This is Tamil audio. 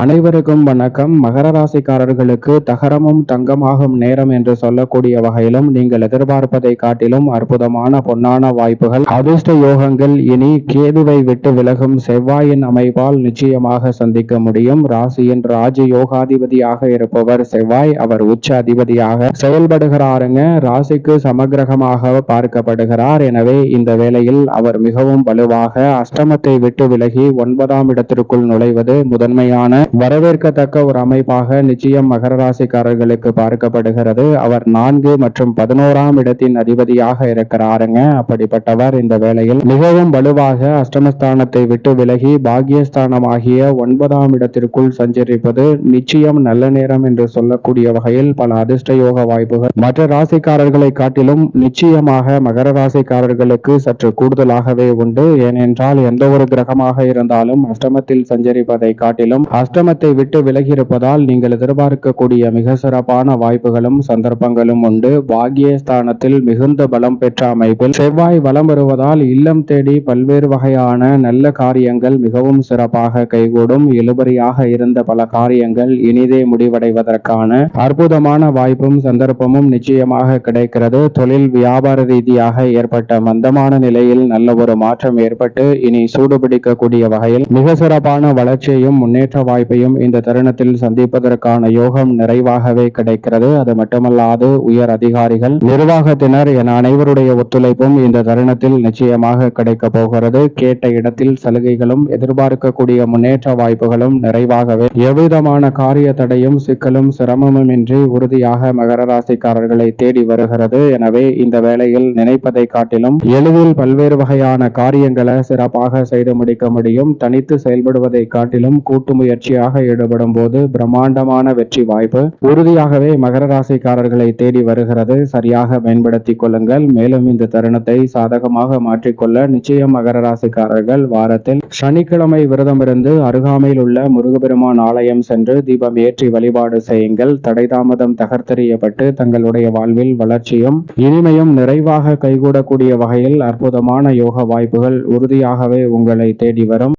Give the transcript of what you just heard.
அனைவருக்கும் வணக்கம். மகர ராசிக்காரர்களுக்கு தகரமும் தங்கமாகும் நேரம் என்று சொல்லக்கூடிய வகையிலும் நீங்கள் எதிர்பார்ப்பதை காட்டிலும் அற்புதமான பொன்னான வாய்ப்புகள். அதிர்ஷ்ட யோகங்கள் இனி கேதுவை விட்டு விலகும் செவ்வாயின் அமைப்பால் நிச்சயமாக சந்திக்க முடியும். ராசியின் ராஜ யோகாதிபதியாக இருப்பவர் செவ்வாய் அவர் உச்ச அதிபதியாக செயல்படுகிறாருங்க. ராசிக்கு சமகிரகமாக பார்க்கப்படுகிறார். எனவே இந்த வேளையில் அவர் மிகவும் வலுவாக அஷ்டமத்தை விட்டு விலகி ஒன்பதாம் இடத்திற்குள் நுழைவது முதன்மையான வரவேற்கத்தக்க ஒரு அமைப்பாக நிச்சயம் மகர ராசிக்காரர்களுக்கு பார்க்கப்படுகிறது. அவர் நான்கு மற்றும் பதினோராம் இடத்தின் அதிபதியாக இருக்கிறாருங்க. அப்படிப்பட்டவர் இந்த வேளையில் மிகவும் வலுவாக அஷ்டமஸ்தானத்தை விட்டு விலகி பாகியஸ்தானமாகிய ஒன்பதாம் இடத்திற்குள் சஞ்சரிப்பது நிச்சயம் நல்ல நேரம் என்று சொல்லக்கூடிய வகையில் பல அதிர்ஷ்ட யோக வாய்ப்புகள். மற்ற ராசிக்காரர்களை காட்டிலும் நிச்சயமாக மகர ராசிக்காரர்களுக்கு சற்று கூடுதலாகவே உண்டு. ஏனென்றால் எந்த ஒரு கிரகமாக இருந்தாலும் அஷ்டமத்தில் சஞ்சரிப்பதை காட்டிலும் அஷ்டமத்தை விட்டு விலகி இருப்பதால் நீங்கள் எதிர்பார்க்கக்கூடிய மிக சிறப்பான வாய்ப்புகளும் சந்தர்ப்பங்களும் உண்டு. பாகியஸ்தானத்தில் மிகுந்த பலம் பெற்ற அமைப்பில் செவ்வாய் வலம் வருவதால் இல்லம் தேடி பல்வேறு வகையான நல்ல காரியங்கள் மிகவும் சிறப்பாக கைகூடும். இழுபறியாக இருந்த பல காரியங்கள் இனிதே முடிவடைவதற்கான அற்புதமான வாய்ப்பும் சந்தர்ப்பமும் நிச்சயமாக கிடைக்கிறது. தொழில் வியாபார ரீதியாக ஏற்பட்ட மந்தமான நிலையில் நல்ல ஒரு மாற்றம் ஏற்பட்டு இனி சூடுபிடிக்கக்கூடிய வகையில் மிக சிறப்பான வளர்ச்சியையும் முன்னேற்ற வாய்ப்பையும் இந்த தருணத்தில் சந்திப்பதற்கான யோகம் நிறைவாகவே கிடைக்கிறது. அது மட்டுமல்லாது உயர் அதிகாரிகள் நிர்வாகத்தினர் என அனைவருடைய ஒத்துழைப்பும் இந்த தருணத்தில் நிச்சயமாக கிடைக்க போகிறது. கேட்ட இடத்தில் சலுகைகளும் எதிர்பார்க்கக்கூடிய முன்னேற்ற வாய்ப்புகளும் நிறைவாகவே எவ்விதமான காரிய தடையும் சிக்கலும் சிரமமுமின்றி உறுதியாக மகர ராசிக்காரர்களை தேடி வருகிறது. எனவே இந்த வேளையில் நினைப்பதை காட்டிலும் எளிதில் பல்வேறு வகையான காரியங்களை சிறப்பாக செய்து முடிக்க முடியும். தனித்து செயல்படுவதை காட்டிலும் கூட்டு முயற்சியாக ஈடுபடும் போது பிரம்மாண்டமான வெற்றி வாய்ப்பு உறுதியாகவே மகர ராசிக்காரர்களை தேடி வருகிறது. சரியாக பயன்படுத்திக் கொள்ளுங்கள். மேலும் இந்த தருணத்தை சாதகமாக மாற்றிக்கொள்ள நிச்சயம் மகர ராசிக்காரர்கள் வாரத்தில் சனிக்கிழமை விரதமிருந்து அருகாமையில் உள்ள முருகபெருமான் ஆலயம் சென்று தீபம் ஏற்றி வழிபாடு செய்யுங்கள். தடை தாமதம் தகர்த்தெறியப்பட்டு தங்களுடைய வாழ்வில் வளர்ச்சியும் இனிமையும் நிறைவாக கைகூடக்கூடிய வகையில் அற்புதமான யோக வாய்ப்புகள் உறுதியாகவே உங்களை தேடி வரும்.